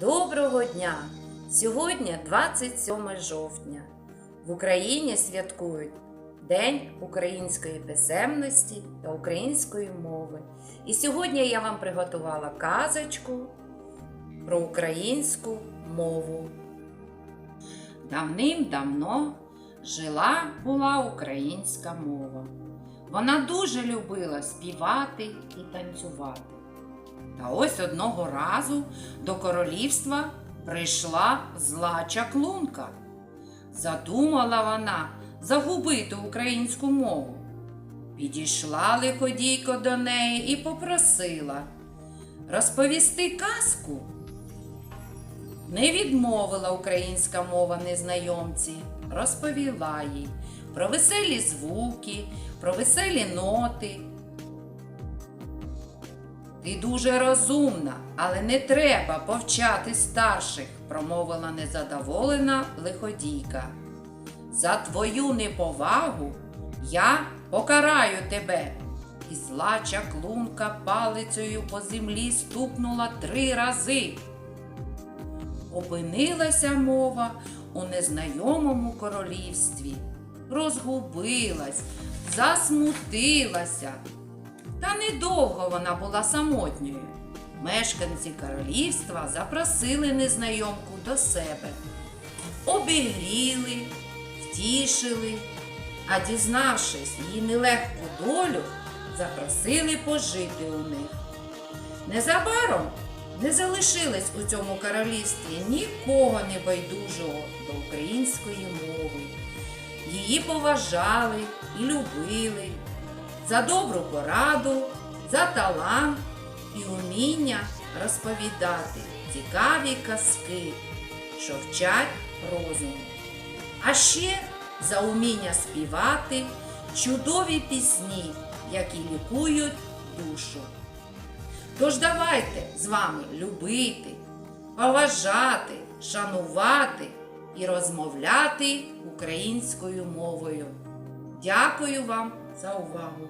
Доброго дня! Сьогодні 27 жовтня. В Україні святкують День української писемності та української мови. І сьогодні я вам приготувала казочку про українську мову. Давним-давно жила була українська мова. Вона дуже любила співати і танцювати. Та ось одного разу до королівства прийшла зла чаклунка. Задумала вона загубити українську мову. Підійшла лиходійко до неї і попросила розповісти казку. Не відмовила українська мова незнайомці, розповіла їй про веселі звуки, про веселі ноти, ти дуже розумна, але не треба повчати старших, промовила незадоволена лиходійка. За твою неповагу я покараю тебе. І зла чаклунка палицею по землі стукнула три рази. Опинилася мова у незнайомому королівстві, розгубилась, засмутилася. Та недовго вона була самотньою. Мешканці королівства запросили незнайомку до себе, обігріли, втішили, а дізнавшись її нелегку долю, запросили пожити у них. Незабаром не залишилось у цьому королівстві нікого небайдужого до української мови. Її поважали і любили за добру пораду, за талант і уміння розповідати цікаві казки, що вчать розуму. А ще за уміння співати чудові пісні, які лікують душу. Тож давайте з вами любити, поважати, шанувати і розмовляти українською мовою. Дякую вам за увагу!